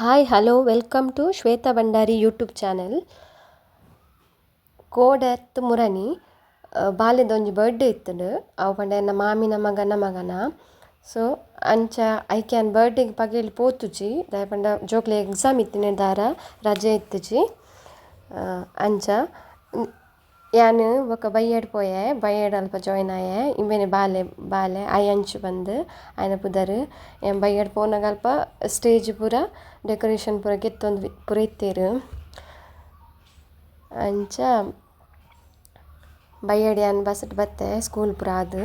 Hi, hello, welcome to Shweta Bhandari YouTube channel. ಕೋಡೆತ್ ಮುರನಿ ಬಾಲ್ಯದ ಒಂಜಿ ಬರ್ಡೇ ಇತ್ತುಂಡು. ಅವು ಪಂಡ ಮಾಮಿನ ಮಗನ ಮಗನ. ಸೊ ಅಂಚ ಐಕ್ಯಾನ್ ಬರ್ಡೇಗೆ ಪಗೇಲಿ ಪೋತುಜಿ ದಾಯೆ ಪಂಡ ಜೋಕ್ಲೆ ಎಕ್ಸಾಮ್ ಇತ್ತಿನ ದಾರ ರಜೆ ಇತ್ತುಜಿ ಆ, ಅಂಚ ಯಾನ್ ಬೊಕ ಬಯ್ಯಡ್ ಪೋಯೆ ಬಯ್ಯಡ್ ಅಲ್ಪ ಜಾಯಿನ್ ಆಯೆ ಇಂಬೆನೆ ಬಾಲೆ ಬಾಲೆ ಅಯ್ಯಂಚ್ ಬಂದು ಆಯ್ನ ಪುದರ್ ಏನ್ ಬಯ್ಯಡ್ ಪೋನಾಗ ಸ್ಟೇಜ್ ಪೂರ ಡೆಕೋರೇಷನ್ ಪೂರ ಗೆತ್ತೊಂದು ಪೂರ ಇತ್ತೇರು ಅಂಚ ಬಯ್ಯಡ್ ಯಾನ್ ಬಸಟ್ ಬತ್ತೆ ಸ್ಕೂಲ್ ಪೂರ ಆದ್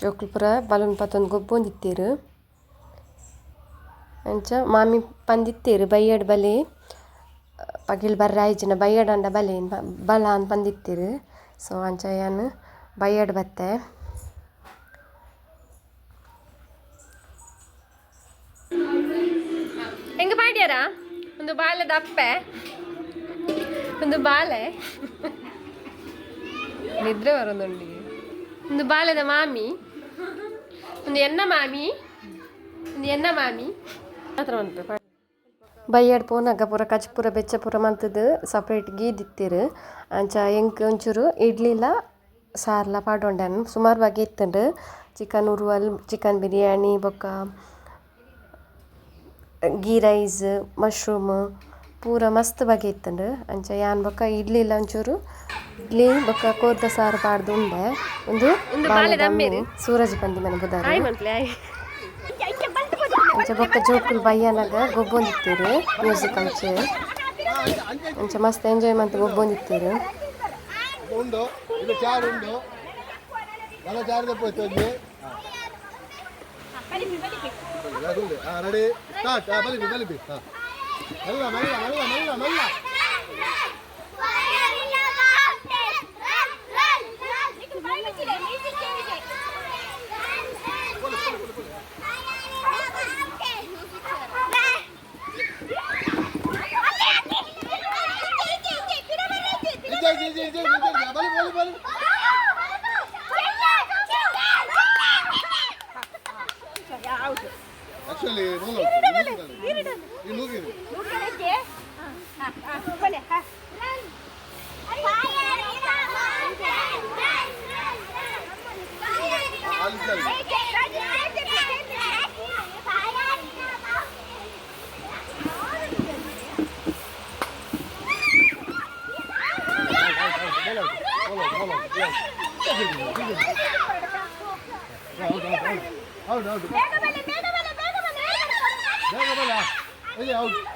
ಜೋಕುಲು ಪೂರ ಬಲೂನ್ ಪತ್ತೊಂದು ಗೊಬ್ಬೊಂದಿತ್ತೇರು ಅಂಚ ಮಾಮಿ ಪಂದಿತ್ತೇರು ಬಯ್ಯಡ್ ಬಲೆ ಪಗಿಲ್ ಬರ್ರೆ ಆಯ್ಜಿನ ಬಯ್ಯಡಂಡ ಬಲೆ ಬಲ ಅಂತ ಬಂದಿತ್ತಿರು. ಸೊ ಅಂಚ ಯಾನ್ ಬಯ್ಯಡ್ ಬತ್ತೆ. ಹೆಂಗ ಮಾಡ್ಯಾರ? ಒಂದು ಬಾಲೆ ಅಪ್ಪೆ ಒಂದು ಬಾಲೆ. ನಿದ್ರೆ ಬರೋದುಂಡಿ ಒಂದು ಬಾಲದ ಮಾಮಿ. ಒಂದು ಎನ್ನ ಮಾಮಿ. ಒಂದು ಎನ್ನ ಮಾಮಿ. ಮಾತ್ರ ಉಂಟು ಬಯ್ಯಡ್ ಪೋನಾಗ ಪೂರ ಕಚ್ ಪೂರ ಬೆಚ್ಚ ಪೂರ ಮಂತದ್ದು ಸಪ್ರೇಟ್ ಗೀದಿತ್ತಿರು ಅಂಚ ಎಂಕ್ ಒಂಚೂರು ಇಡ್ಲಿಲ ಸಾರ್ಲ ಪಾಡೊಂಡೆ ಸುಮಾರು ಬಗೆ ಇತ್ತುಂಡು. ಚಿಕನ್ ಉರುವಲ್ ಚಿಕನ್ ಬಿರಿಯಾನಿ ಬೊಕ್ಕ ಗೀ ರೈಸ್ ಮಶ್ರೂಮ್ ಪೂರ ಮಸ್ತ್ ಬಗೆ ಇತ್ತುಂಡು. ಅಂಚ ಯಾನ್ ಬೊಕ್ಕ ಇಡ್ಲಿಲ ಒಂಚೂರು ಇಡ್ಲಿ ಬೊಕ್ಕ ಕೋರ್ದ ಸಾರು ಪಾಡ್ದು ಉಂಡೆ. ಒಂದು ಸೂರಜ್ ಬಂದಿ ಮನೆ ಬುಧಾರ ಬೊಕ್ಕ ಜೋಕುಲು ಬಯ್ಯನಾಗ ಗೊಬ್ಬೊಂದಿತ್ತೇರು ಮ್ಯೂಸಿಕ್ ಅಂಚೆ ಅಂಚ ಮಸ್ತ್ ಎಂಜಾಯ್ ಮಂತ್ ಗೊಬ್ಬೊಂದಿತ್ತೇರು ಉಂಡು ಇದು ಚಾರು ಉಂಡು ಮಲ ಚಾರು ತಪ್ಪೋಯ್ತು ಅಲ್ಲಿ ಹಾಂ ರೆಡಿ ಸ್ಟಾರ್ಟ್ ಹಾಂ ಬಲಿಬಿ ಬಲಿಬಿ ಹಾಂ ಮೆಲ್ಲ ಮೆಲ್ಲ ಮೆಲ್ಲ ಮೆಲ್ಲ ಮೆಲ್ಲ ಇಜ್ಜ you. à, à, quên này ha Oh no. Mega bella, mega bella, mega bella. Mega bella. Mega bella.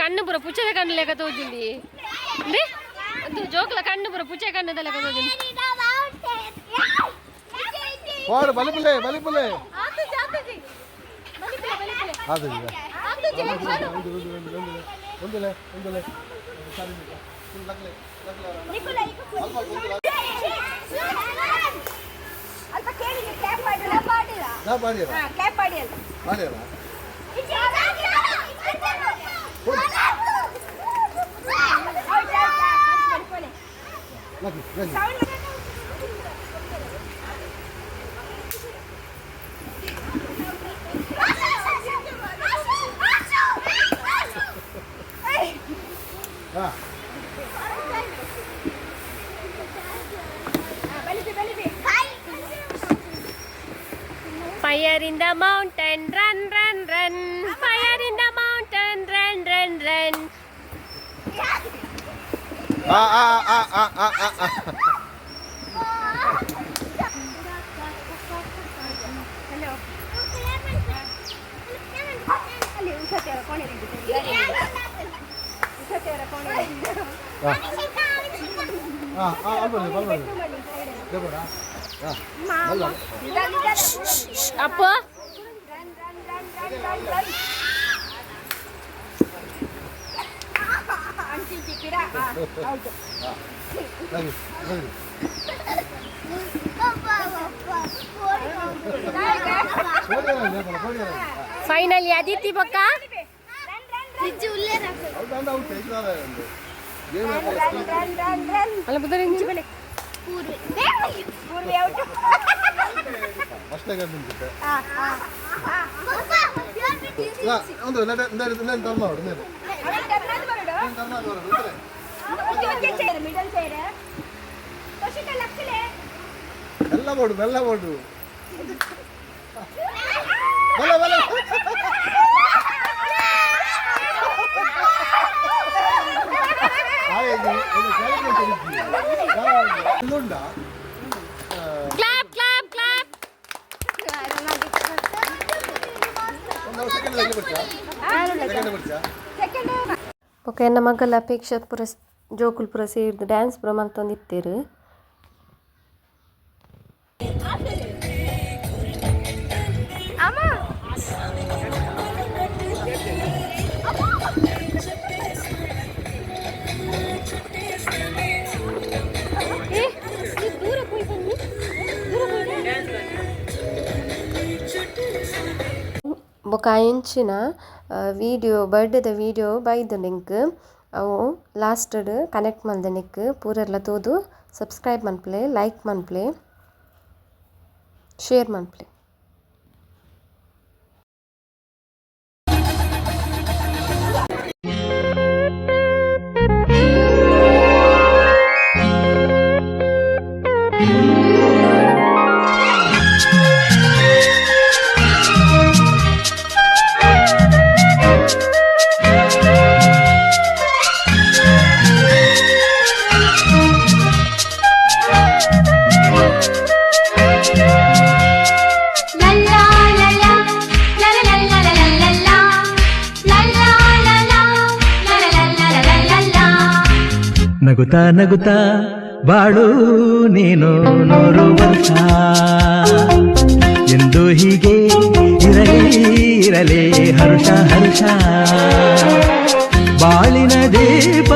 ಕಣ್ಣು ಪೂರ ಪುಚ್ಚದ ಕಣ್ಣು ಲೆಕ್ಕ ತೋಜುಂಡಿ ಅಂದ್ರೆ ಅದು ಜೋಕ್ಲ ಕಣ್ಣು ಪೂರ ಪುಚ್ಚ ಕಣ್ಣದ ಲೆಕ್ಕ ತೋಜುಂಡಿ ಹೋರು ಬಲಿಪುಲೆ ಬಲಿಪುಲೆ ಅದು ಒಂದಿಲೆ ಒಂದಿಲೆ ಸರಿ ಲಗ್ಲೆ ಲಗ್ಲೆ ಅಲ್ಪ ಕೇಳಿ ಕ್ಯಾಪ್ ಮಾಡಿಲ್ಲ ಪಾಡಿಲ್ಲ ನಾ ಮಾಡಿರ ಹಾ ಕ್ಯಾಪ್ ಪಾಡಿಯಲ್ಲ ಮಾಡಿರ lagi lagi Ah. Mountain run run run. ah ah ah ah ah ah apa? ಕೋಡಿಯಲ್ಲ ಫೈನಲಿ ಅದಿತಿ ಗೇಮ್ ಅಲ್ಲ ಬುದ್ಧಿ ಇಂಚಿ ಬಲೆ ಇಲ್ಲ ಒಂದು ನೆನೆ மெல்ல போடு மெல்ல போடு மெல்ல மெல்ல சொல்லுண்டா செகண்ட் படிச்சா? செகண்ட் ಬೊಕ ಎನ್ನ ಮಗ್ಗಲ ಅಪೇಕ್ಷೆ ಪೂರ ಜೋಕುಲು ಪೂರ ಸೇರ್ದು ಡ್ಯಾನ್ಸ್ ಪೂರ ಮಲ್ತೊಂದಿತ್ತೇರು ಬೊಕ ಎಂಚಿನ ವಿಡಿಯೋ ಬರ್ಡೇದ ವಿಡಿಯೋ ಬೈದು ನಿಂಕ್ ಅವು ಲಾಸ್ಟಡ್ connect ಮಲ್ದೆ Nick ಪೂರೆಲ್ಲ ತೋದು subscribe ಮನ್ಪ್ಲೆ like ಮನ್ಪ್ಲೆ share ಮನ್ಪ್ಲೆ ನಗುತ್ತಾ ನಗುತ್ತಾ ಬಾಳು ನೀನು ನೂರು ವರ್ಷ ಎಂದು ಹೀಗೆ ಇರಲಿ ಇರಲಿ ಹರುಷ ಹರುಷ. ಬಾಳಿನ ದೀಪ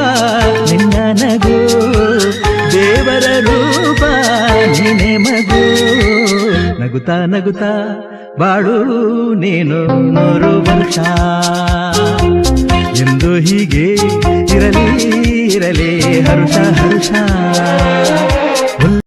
ನಿನ್ನ ನಗು, ದೇವರ ರೂಪ ನೀನೆ ಮಗು. ನಗುತ್ತಾ ನಗುತ್ತಾ ಬಾಳು ನೀನು ನೂರು ವರ್ಷ ಎಂದು ಹೀಗೆ ಇರಲಿ ಇರಲಿ ಹರುಷ ಹರುಷ.